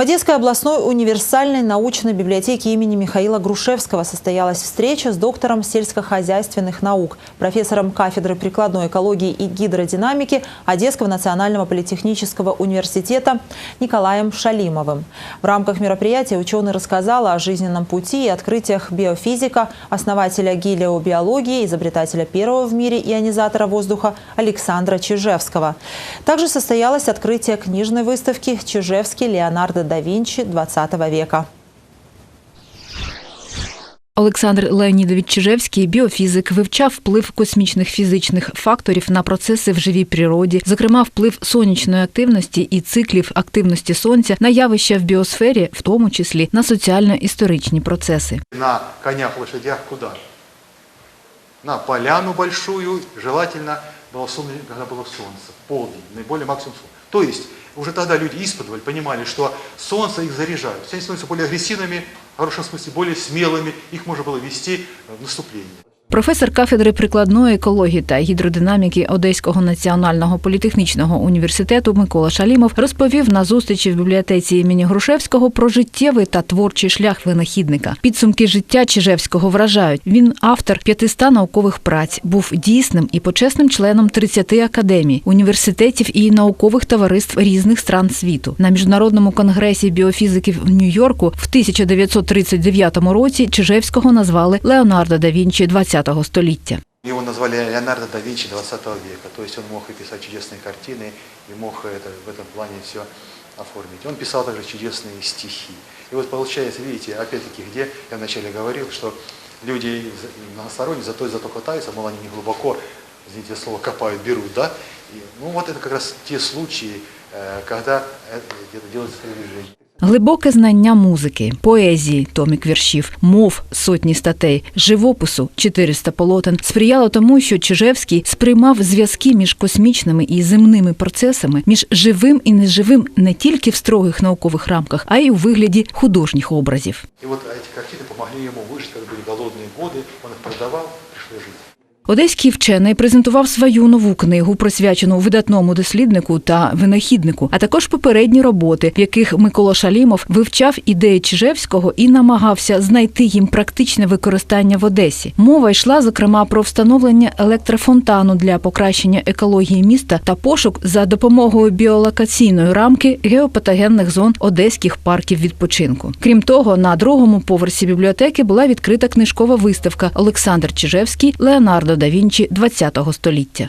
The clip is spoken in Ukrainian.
В Одесской областной универсальной научной библиотеке имени Михаила Грушевского состоялась встреча с доктором сельскохозяйственных наук, профессором кафедры прикладной экологии и гидродинамики Одесского национального политехнического университета Николаем Шалимовым. В рамках мероприятия ученый рассказал о жизненном пути и открытиях биофизика, основателя гелиобиологии, изобретателя первого в мире ионизатора воздуха Александра Чижевского. Также состоялось открытие книжной выставки «Чижевский Леонардо да Винчи XX века». Олександр Леонідович Чижевський, біофізик, вивчав вплив космічних фізичних факторів на процеси в живій природі, зокрема вплив сонячної активності і циклів активності сонця на явища в біосфері, в тому числі на соціально-історичні процеси. на конях, лошадях куда? На поляну большую, желательно было солнце, когда было солнце, полдень, наиболее максимум солнца. То есть уже тогда люди исподволь понимали, что солнце их заряжает. Все они становятся более агрессивными, в хорошем смысле более смелыми, их можно было вести э, в наступление. Професор кафедри прикладної екології та гідродинаміки Одеського національного політехнічного університету Микола Шалімов розповів на зустрічі в бібліотеці імені Грушевського про життєвий та творчий шлях винахідника. Підсумки життя Чижевського вражають. Він автор 500 наукових праць, був дійсним і почесним членом 30 академій, університетів і наукових товариств різних стран світу. На міжнародному конгресі біофізиків в Нью-Йорку в 1939 році Чижевського назвали Леонардо да Вінчі 20-го століття. Его назвали Леонардо да Винчи 20 века, то есть он мог и писать чудесные картины, и мог это, в этом плане все оформить. Он писал также чудесные стихи. И вот получается, видите, опять-таки, где я вначале говорил, что люди многосторонние, зато и зато катаются, мол, они не глубоко, извините слово, копают, берут, да? И, ну вот это как раз те случаи, э, когда это делается продвижение. Глибоке знання музики, поезії, томік віршів, мов сотні статей, живопису 400 полотен сприяло тому, що Чижевський сприймав зв'язки між космічними і земними процесами, між живим і неживим не тільки в строгих наукових рамках, а й у вигляді художніх образів. И вот эти картины помогли ему выжить, когда были голодные годы, он их продавал, пришлось жить. Одеський вчений презентував свою нову книгу, присвячену видатному досліднику та винахіднику, а також попередні роботи, в яких Микола Шалімов вивчав ідеї Чижевського і намагався знайти їм практичне використання в Одесі. Мова йшла зокрема про встановлення електрофонтану для покращення екології міста та пошук за допомогою біолокаційної рамки геопатогенних зон одеських парків відпочинку. Крім того, на другому поверсі бібліотеки була відкрита книжкова виставка Олександр Чижевський Леонардо да Вінчі ХХ століття.